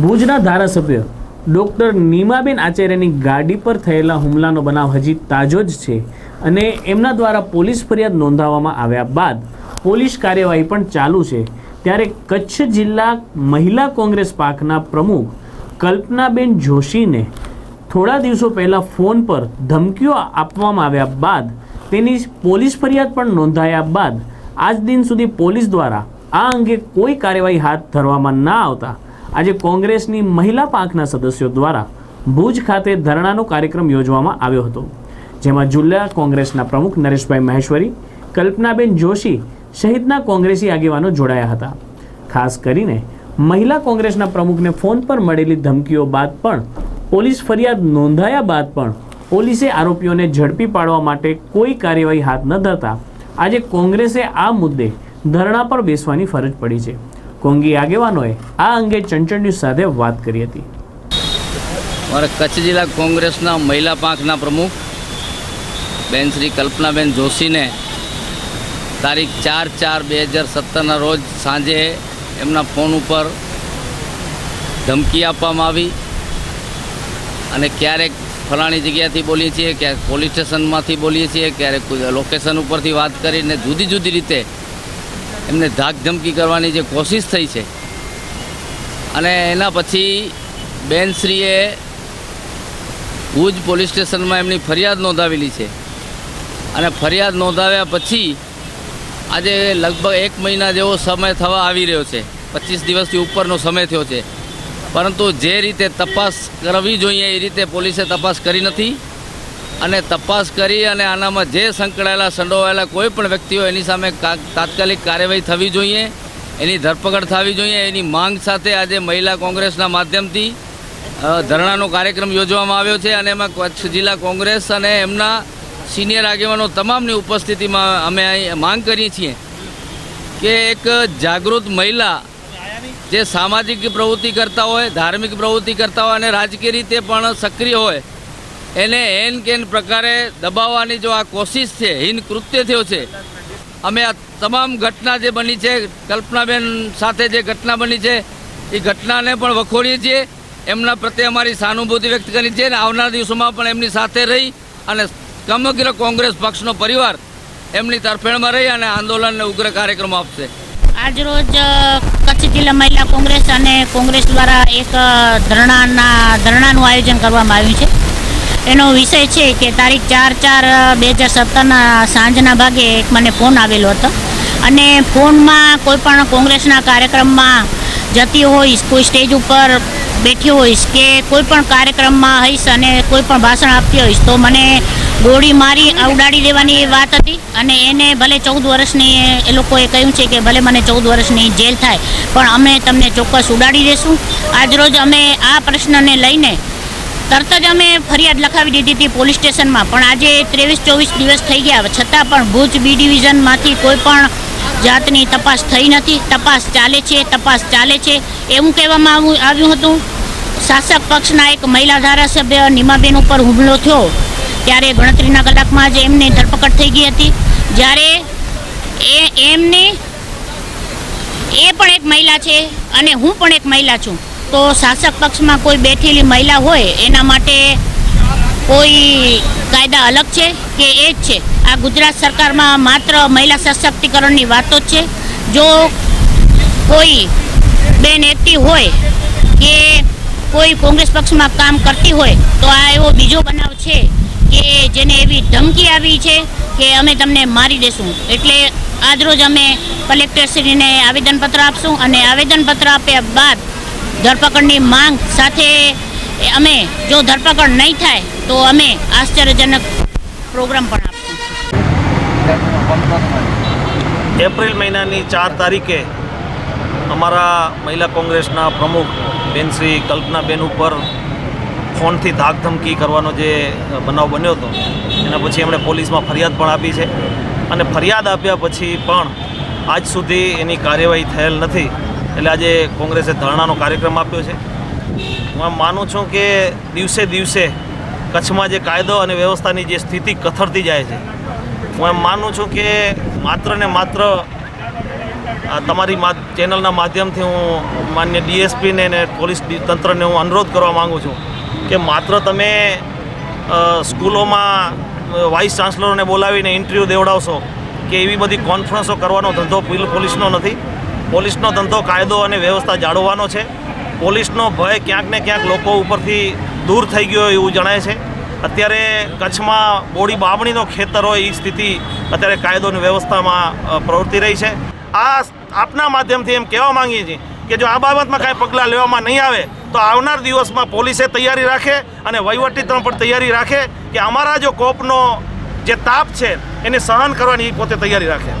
ભુજના ધારાસભ્ય ડૉક્ટર નીમાબેન આચાર્યની ગાડી પર થયેલા હુમલાનો બનાવ હજી તાજો જ છે અને એમના દ્વારા પોલીસ ફરિયાદ નોંધાવવામાં આવ્યા બાદ પોલીસ કાર્યવાહી પણ ચાલુ છે. ત્યારે કચ્છ જિલ્લા મહિલા કોંગ્રેસ પાકના પ્રમુખ કલ્પનાબેન જોશીને થોડા દિવસો પહેલાં ફોન પર ધમકીઓ આપવામાં આવ્યા બાદ તેની પોલીસ ફરિયાદ પણ નોંધાયા બાદ આજ દિન સુધી પોલીસ દ્વારા આ અંગે કોઈ કાર્યવાહી હાથ ધરવામાં ના આવતા આજે કોંગ્રેસની મહિલા પાંખના સદસ્યો દ્વારા ભુજ ખાતે ધરણાનો કાર્યક્રમ યોજવામાં આવ્યો હતો, જેમાં જિલ્લા કોંગ્રેસના પ્રમુખ નરેશભાઈ મહેશ્વરી, કલ્પનાબેન જોશી સહિતના કોંગ્રેસી આગેવાનો જોડાયા હતા. ખાસ કરીને મહિલા કોંગ્રેસના પ્રમુખને ફોન પર મળેલી ધમકીઓ બાદ પણ પોલીસ ફરિયાદ નોંધાયા બાદ પણ પોલીસે આરોપીઓને ઝડપી પાડવા માટે કોઈ કાર્યવાહી હાથ ન ધરતા આજે કોંગ્રેસે આ મુદ્દે ધરણા પર બેસવાની ફરજ પડી છે. કોંગી આગેવાનોએ આ અંગે ચંચળ સાથે વાત કરી હતી. અમારા કચ્છ જિલ્લા કોંગ્રેસના મહિલા પાંખના પ્રમુખ બેન શ્રી કલ્પનાબેન જોશીને તારીખ ચાર ચાર બે હજાર સત્તરના રોજ સાંજે એમના ફોન ઉપર ધમકી આપવામાં આવી અને ક્યારેક ફલાણી જગ્યાથી બોલીએ છીએ, ક્યારેક પોલીસ સ્ટેશનમાંથી બોલીએ છીએ, ક્યારેક લોકેશન ઉપરથી વાત કરીને જુદી જુદી રીતે એમને ધાક ધમકી કરવાની જે કોશિશ થઈ છે. અને એના પછી બેનશ્રીએ ભુજ પોલીસ સ્ટેશનમાં એમની ફરિયાદ નોંધાવેલી છે. અને ફરિયાદ નોંધાવ્યા પછી આજે લગભગ એક મહિના જેવો સમય થવા આવી રહ્યો છે. પચીસ દિવસથી ઉપરનો સમય થયો છે. પરંતુ જે રીતે તપાસ કરવી જોઈએ એ રીતે પોલીસે તપાસ કરી નથી. અને તપાસ કરી અને આનામાં જે સંકળાયેલા, સંડોવાયેલા કોઈ પણ વ્યક્તિઓ એની સામે તાત્કાલિક કાર્યવાહી થવી જોઈએ, એની ધરપકડ થવી જોઈએ, એની માંગ સાથે આજે મહિલા કોંગ્રેસના માધ્યમથી ધરણાનો કાર્યક્રમ યોજવામાં આવ્યો છે અને એમાં કચ્છ જિલ્લા કોંગ્રેસ અને એમના સિનિયર આગેવાનો તમામની ઉપસ્થિતિમાં અમે માંગ કરીએ છીએ કે એક જાગૃત મહિલા જે સામાજિક પ્રવૃત્તિ કરતા હોય, ધાર્મિક પ્રવૃત્તિ કરતા હોય અને રાજકીય રીતે પણ સક્રિય હોય એને એન કેન પ્રકારે દબાવવાની જો આ કોશિશ છે, હિન કૃત્ય થયો છે, અમે આ તમામ ઘટના જે બની છે, કલ્પનાબેન સાથે જે ઘટના બની છે, એ ઘટનાને પણ વખોડીએ છીએ. એમના પ્રત્યે અમારી સહાનુભૂતિ વ્યક્ત કરી છે અને આવનાર દિવસોમાં પણ એમની સાથે રહી અને સમગ્ર કોંગ્રેસ પક્ષનો પરિવાર એમની તરફેણમાં રહી અને આંદોલનને ઉગ્ર કાર્યક્રમો આપશે. આજરોજ કચ્છ જિલ્લા મહિલા કોંગ્રેસ અને કોંગ્રેસ દ્વારા એક ધરણાના, ધરણાનું આયોજન કરવામાં આવ્યું છે. એનો વિષય છે કે તારીખ ચાર ચાર બે હજાર સત્તરના સાંજના ભાગે એક મને ફોન આવેલો હતો. અને ફોનમાં કોઈ પણ કોંગ્રેસના કાર્યક્રમમાં જતી હોઈશ, કોઈ સ્ટેજ ઉપર બેઠી હોઈશ કે કોઈ પણ કાર્યક્રમમાં હઈશ અને કોઈ પણ ભાષણ આપતી હોઈશ, તો મને ગોળી મારી ઉડાડી દેવાની વાત હતી. અને એને ભલે ચૌદ વર્ષની એ લોકોએ કહ્યું છે કે ભલે મને ચૌદ વર્ષની જેલ થાય, પણ અમે તમને ચોક્કસ ઉડાડી દેશું. આજરોજ અમે આ પ્રશ્નને લઈને તરત જ અમે ફરિયાદ લખાવી દીધી હતી પોલીસ સ્ટેશનમાં. પણ આજે ત્રેવીસ ચોવીસ દિવસ થઈ ગયા. છતાં પણ ભુજ બી ડિવિઝનમાંથી કોઈ પણ જાતની તપાસ થઈ નથી. તપાસ ચાલે છે, તપાસ ચાલે છે. એવું કહેવામાં આવ્યું હતું. શાસક પક્ષના એક મહિલા ધારાસભ્ય નીમાબેન ઉપર હુમલો થયો. ત્યારે ગણતરીના કલાકમાં જ એમની ધરપકડ થઈ ગઈ હતી. જ્યારે એ, એમને, એ પણ એક મહિલા છે અને હું પણ એક મહિલા છું. તો શાસક પક્ષમાં કોઈ બેઠેલી મહિલા હોય, એના માટે કોઈ કાયદા અલગ છે કે એ જ છે? આ ગુજરાત સરકારમાં માત્ર મહિલા સશક્તિકરણની વાતો છે. જો કોઈ બેન એક્ટિવ હોય કે કોઈ કોંગ્રેસ પક્ષમાં કામ કરતી હોય, તો આ એવો બીજો બનાવ છે કે જેને એવી ધમકી આવી છે કે અમે તમને મારી દેશું. એટલે આજરોજ અમે કલેક્ટરશ્રીને આવેદનપત્ર આપશું અને આવેદનપત્ર આપ્યા બાદ ધરપકડની માંગ સાથે અમે જો ધરપકડ નહીં થાય, તો અમે આશ્ચર્યજનક પ્રોગ્રામ પણ આપશું. એપ્રિલ મહિનાની ચાર તારીખે અમારા મહિલા કોંગ્રેસના પ્રમુખ બેન શ્રી કલ્પનાબેન ઉપર ફોનથી ધાકધમકી કરવાનો જે બનાવ બન્યો હતો, એના પછી એમણે પોલીસમાં ફરિયાદ પણ આપી છે. અને ફરિયાદ આપ્યા પછી પણ આજ સુધી એની કાર્યવાહી થયેલ નથી. એટલે આજે કોંગ્રેસે ધરણાનો કાર્યક્રમ આપ્યો છે. હું આમ માનું છું કે દિવસે દિવસે કચ્છમાં જે કાયદો અને વ્યવસ્થાની જે સ્થિતિ કથળતી જાય છે, હું એમ માનું છું કે માત્ર ને માત્ર તમારી ચેનલના માધ્યમથી હું માન્ય ડીએસપીને અને પોલીસ તંત્રને હું અનુરોધ કરવા માગું છું કે માત્ર તમે સ્કૂલોમાં વાઇસ ચાન્સલરોને બોલાવીને ઇન્ટરવ્યૂ દેવડાવશો કે એવી બધી કોન્ફરન્સો કરવાનો ધંધો પોલ- પોલીસનો નથી. પોલીસનો ધંધો, કાયદો અને વ્યવસ્થા જાળવવાનો છે. પોલીસનો ભય ક્યાંક ને ક્યાંક લોકો ઉપરથી દૂર થઈ ગયો એવું જણાય છે. અત્યારે કચ્છમાં બોડી બાબણીનો ખેતર હોય એ સ્થિતિ અત્યારે કાયદો અને વ્યવસ્થામાં પ્રવૃત્તિ રહી છે. આ આપના માધ્યમથી એમ કહેવા માંગીએ છીએ કે જો આ બાબતમાં કાંઈ પગલાં લેવામાં નહીં આવે, તો આવનાર દિવસમાં પોલીસે તૈયારી રાખે અને વહીવટીતંત્ર પણ તૈયારી રાખે કે અમારા જો કોપનો જે તાપ છે, એને સહન કરવાની પોતે તૈયારી રાખે.